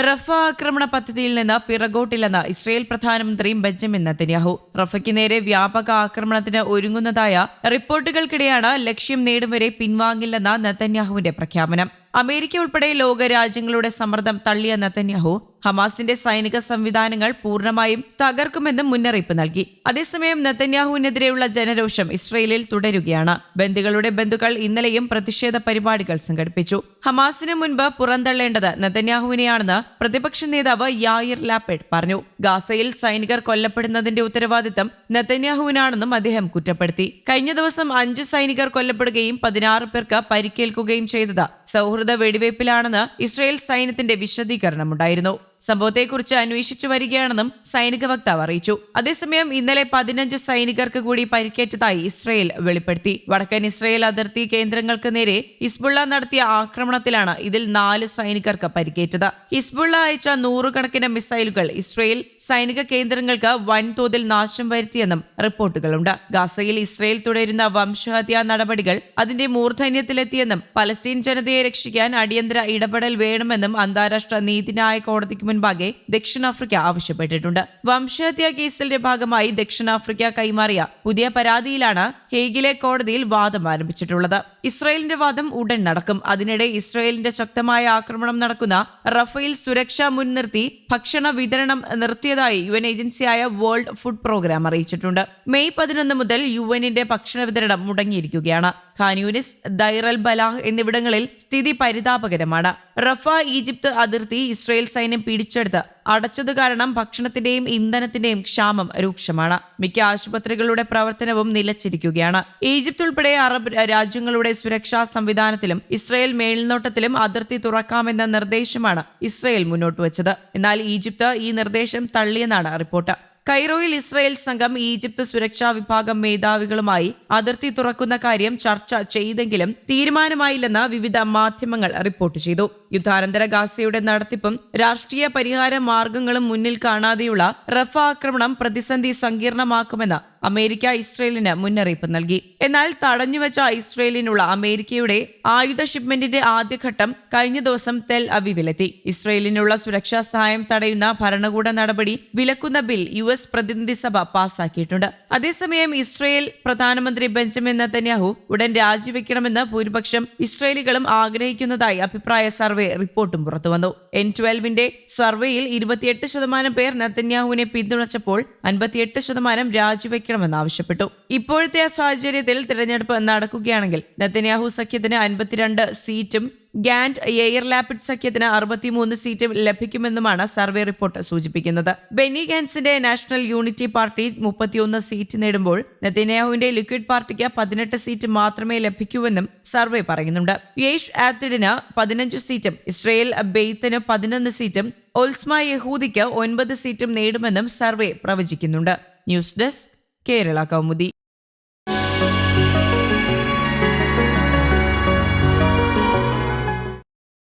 റഫ ആക്രമണ പദ്ധതിയിൽ നിന്ന് പിറകോട്ടില്ലെന്ന് ഇസ്രയേൽ പ്രധാനമന്ത്രി ബെഞ്ചമിൻ നെതന്യാഹു. റഫയ്ക്ക് നേരെ വ്യാപക ആക്രമണത്തിന് ഒരുങ്ങുന്നതായ റിപ്പോർട്ടുകൾക്കിടെയാണ് ലക്ഷ്യം നേടും വരെ പിൻവാങ്ങില്ലെന്ന നെതന്യാഹുവിന്റെ പ്രഖ്യാപനം. അമേരിക്ക ഉൾപ്പെടെ ലോക രാജ്യങ്ങളുടെ സമ്മർദ്ദം തള്ളിയ നെതന്യാഹു ഹമാസിന്റെ സൈനിക സംവിധാനങ്ങൾ പൂർണമായും തകർക്കുമെന്നും മുന്നറിയിപ്പ് നൽകി. അതേസമയം നെതന്യാഹുവിനെതിരെയുള്ള ജനരോഷം ഇസ്രയേലിൽ തുടരുകയാണ്. ബന്ധുക്കളുടെ ബന്ധുക്കൾ ഇന്നലെയും പ്രതിഷേധ പരിപാടികൾ സംഘടിപ്പിച്ചു. ഹമാസിന് മുൻപ് പുറന്തള്ളേണ്ടത് നെതന്യാഹുവിനെയാണെന്ന് പ്രതിപക്ഷ നേതാവ് യായിർ ലാപ്പേഡ് പറഞ്ഞു. ഗാസയിൽ സൈനികർ കൊല്ലപ്പെടുന്നതിന്റെ ഉത്തരവാദിത്തം നെതന്യാഹുവിനാണെന്നും അദ്ദേഹം കുറ്റപ്പെടുത്തി. കഴിഞ്ഞ ദിവസം അഞ്ച് സൈനികർ കൊല്ലപ്പെടുകയും പതിനാറ് പേർക്ക് പരിക്കേൽക്കുകയും ചെയ്തത് സൗഹൃദ വെടിവയ്പിലാണെന്ന് ഇസ്രയേൽ സൈന്യത്തിന്റെ വിശദീകരണമുണ്ടായിരുന്നു സംഭവത്തെക്കുറിച്ച് അന്വേഷിച്ചു വരികയാണെന്നും സൈനിക വക്താവ് അറിയിച്ചു. അതേസമയം ഇന്നലെ പതിനഞ്ച് സൈനികർക്ക് കൂടി പരിക്കേറ്റതായി ഇസ്രയേൽ വെളിപ്പെടുത്തി. വടക്കൻ ഇസ്രയേൽ അതിർത്തി കേന്ദ്രങ്ങൾക്ക് നേരെ ഹിസ്ബുള്ള നടത്തിയ ആക്രമണത്തിലാണ് ഇതിൽ നാല് സൈനികർക്ക് പരിക്കേറ്റത്. ഹിസ്ബുള്ള അയച്ച നൂറുകണക്കിന് മിസൈലുകൾ ഇസ്രയേൽ സൈനിക കേന്ദ്രങ്ങൾക്ക് വൻതോതിൽ നാശം വരുത്തിയെന്നും റിപ്പോർട്ടുകളുണ്ട്. ഗാസയിൽ ഇസ്രയേൽ തുടരുന്ന വംശഹത്യാ നടപടികൾ അതിന്റെ മൂർധന്യത്തിലെത്തിയെന്നും പലസ്തീൻ ജനതയെ രക്ഷിക്കാൻ അടിയന്തര ഇടപെടൽ വേണമെന്നും അന്താരാഷ്ട്ര നീതിന്യായ കോടതിക്ക് മുൻപാകെ ദക്ഷിണാഫ്രിക്ക ആവശ്യപ്പെട്ടിട്ടുണ്ട്. വംശഹത്യാ കേസിന്റെ ഭാഗമായി ദക്ഷിണാഫ്രിക്ക കൈമാറിയ പുതിയ പരാതിയിലാണ് ഹേഗിലെ കോടതിയിൽ വാദം ആരംഭിച്ചിട്ടുള്ളത്. ഇസ്രായേലിന്റെ വാദം ഉടൻ നടക്കും. അതിനിടെ ഇസ്രായേലിന്റെ ശക്തമായ ആക്രമണം നടക്കുന്ന റഫേൽ സുരക്ഷ മുൻനിർത്തി ഭക്ഷണ വിതരണം നിർത്തിയതായി യു എൻ ഏജൻസിയായ വേൾഡ് ഫുഡ് പ്രോഗ്രാം അറിയിച്ചിട്ടുണ്ട്. മെയ് പതിനൊന്ന് മുതൽ യു എന്നിന്റെ ഭക്ഷണ വിതരണം മുടങ്ങിയിരിക്കുകയാണ്. ഖാനൂനിസ് ദൈറൽ ബലാഹ് എന്നിവിടങ്ങളിൽ സ്ഥിതി പരിതാപകരമാണ്. റഫ ഈജിപ്ത് അതിർത്തി ഇസ്രായേൽ സൈന്യം പിടിച്ചെടുത്ത് അടച്ചത് കാരണം ഭക്ഷണത്തിന്റെയും ഇന്ധനത്തിന്റെയും ക്ഷാമം രൂക്ഷമാണ്. മിക്ക ആശുപത്രികളുടെ പ്രവർത്തനവും നിലച്ചിരിക്കുകയാണ്. ഈജിപ്ത് ഉൾപ്പെടെ അറബ് രാജ്യങ്ങളുടെ സുരക്ഷാ സംവിധാനത്തിലും ഇസ്രയേൽ മേൽനോട്ടത്തിലും അതിർത്തി തുറക്കാമെന്ന നിർദ്ദേശമാണ് ഇസ്രയേൽ മുന്നോട്ട് വച്ചത് എന്നാൽ ഈജിപ്ത് ഈ നിർദ്ദേശം തള്ളിയെന്നാണ് റിപ്പോർട്ട്. കൈറോയിൽ ഇസ്രായേൽ സംഘം ഈജിപ്ത് സുരക്ഷാ വിഭാഗം മേധാവികളുമായി അതിർത്തി തുറക്കുന്ന കാര്യം ചർച്ച ചെയ്തെങ്കിലും തീരുമാനമായില്ലെന്ന് വിവിധ മാധ്യമങ്ങൾ റിപ്പോർട്ട് ചെയ്തു. യുദ്ധാനന്തര ഗാസയുടെ നടത്തിപ്പും രാഷ്ട്രീയ പരിഹാര മാർഗങ്ങളും മുന്നിൽ കാണാതെയുള്ള റഫ ആക്രമണം പ്രതിസന്ധി സങ്കീർണമാക്കുമെന്ന് അമേരിക്ക ഇസ്രയേലിന് മുന്നറിയിപ്പ് നൽകി. എന്നാൽ തടഞ്ഞുവച്ച ഇസ്രയേലിനുള്ള അമേരിക്കയുടെ ആയുധ ഷിപ്മെന്റിന്റെ ആദ്യഘട്ടം കഴിഞ്ഞ ദിവസം തെൽ അവീവിലെത്തി. ഇസ്രയേലിനുള്ള സുരക്ഷാ സഹായം തടയുന്ന ഭരണകൂട നടപടി വിലക്കുന്ന ബിൽ യു എസ് പ്രതിനിധി സഭ പാസാക്കിയിട്ടുണ്ട്. അതേസമയം ഇസ്രയേൽ പ്രധാനമന്ത്രി ബെഞ്ചമിൻ നെതന്യാഹു ഉടൻ രാജിവെക്കണമെന്ന് ഭൂരിപക്ഷം ഇസ്രയേലികളും ആഗ്രഹിക്കുന്നതായി അഭിപ്രായ സർവേ റിപ്പോർട്ടും പുറത്തുവന്നു. എൻ ട്വൽവിന്റെ സർവേയിൽ ഇരുപത്തിയെട്ട് ശതമാനം പേർ നെതന്യാഹുവിനെ പിന്തുണച്ചപ്പോൾ അൻപത്തിയെട്ട് ശതമാനം രാജിവെക്കണമെന്ന് ആവശ്യപ്പെട്ടു. ഇപ്പോഴത്തെ സാഹചര്യത്തിൽ തിരഞ്ഞെടുപ്പ് നടക്കുകയാണെങ്കിൽ നെതന്യാഹു സഖ്യത്തിന് അൻപത്തിരണ്ട് സീറ്റും ഗാൻഡ് എയർ ലാപ്പിഡ് സഖ്യത്തിന് അറുപത്തിമൂന്ന് സീറ്റും ലഭിക്കുമെന്നുമാണ് സർവേ റിപ്പോർട്ട് സൂചിപ്പിക്കുന്നത്. ബെന്നി ഗാൻസിന്റെ നാഷണൽ യൂണിറ്റി പാർട്ടി മുപ്പത്തിയൊന്ന് സീറ്റ് നേടുമ്പോൾ നെതന്യാഹുവിന്റെ ലിക്വിഡ് പാർട്ടിക്ക് പതിനെട്ട് സീറ്റ് മാത്രമേ ലഭിക്കൂവെന്നും സർവേ പറയുന്നുണ്ട്. യേഷ് ആത്തിഡിന് പതിനഞ്ച് സീറ്റും ഇസ്രയേൽ ബെയ്ത്തിന് പതിനൊന്ന് സീറ്റും ഒൽസ്മ യഹൂദിക്ക് ഒൻപത് സീറ്റും നേടുമെന്നും survey പ്രവചിക്കുന്നുണ്ട്. News desk Kerala Kaumudi.